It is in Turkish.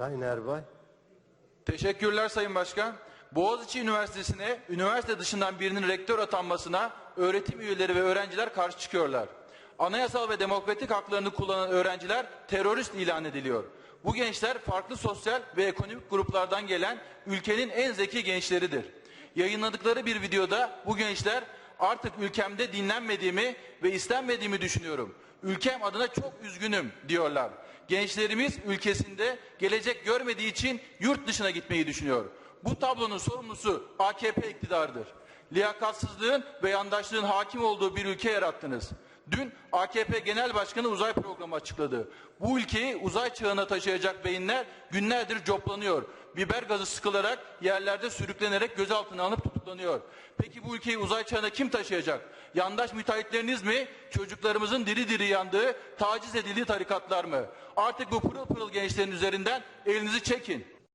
Sayın Erbay. Teşekkürler Sayın Başkan. Boğaziçi Üniversitesi'ne üniversite dışından birinin rektör atanmasına öğretim üyeleri ve öğrenciler karşı çıkıyorlar. Anayasal ve demokratik haklarını kullanan öğrenciler terörist ilan ediliyor. Bu gençler farklı sosyal ve ekonomik gruplardan gelen ülkenin en zeki gençleridir. Yayınladıkları bir videoda bu gençler artık ülkemde dinlenmediğimi ve istenmediğimi düşünüyorum. Ülkem adına çok üzgünüm diyorlar. Gençlerimiz ülkesinde gelecek görmediği için yurt dışına gitmeyi düşünüyor. Bu tablonun sorumlusu AKP iktidarıdır. Liyakatsızlığın ve yandaşlığın hakim olduğu bir ülke yarattınız. Dün AKP Genel Başkanı uzay programı açıkladı. Bu ülkeyi uzay çağına taşıyacak beyinler günlerdir coplanıyor. Biber gazı sıkılarak yerlerde sürüklenerek gözaltına alınıp tutuklanıyor. Peki bu ülkeyi uzay çağına kim taşıyacak? Yandaş müteahhitleriniz mi? Çocuklarımızın diri diri yandığı, taciz edildiği tarikatlar mı? Artık bu pırıl pırıl gençlerin üzerinden elinizi çekin.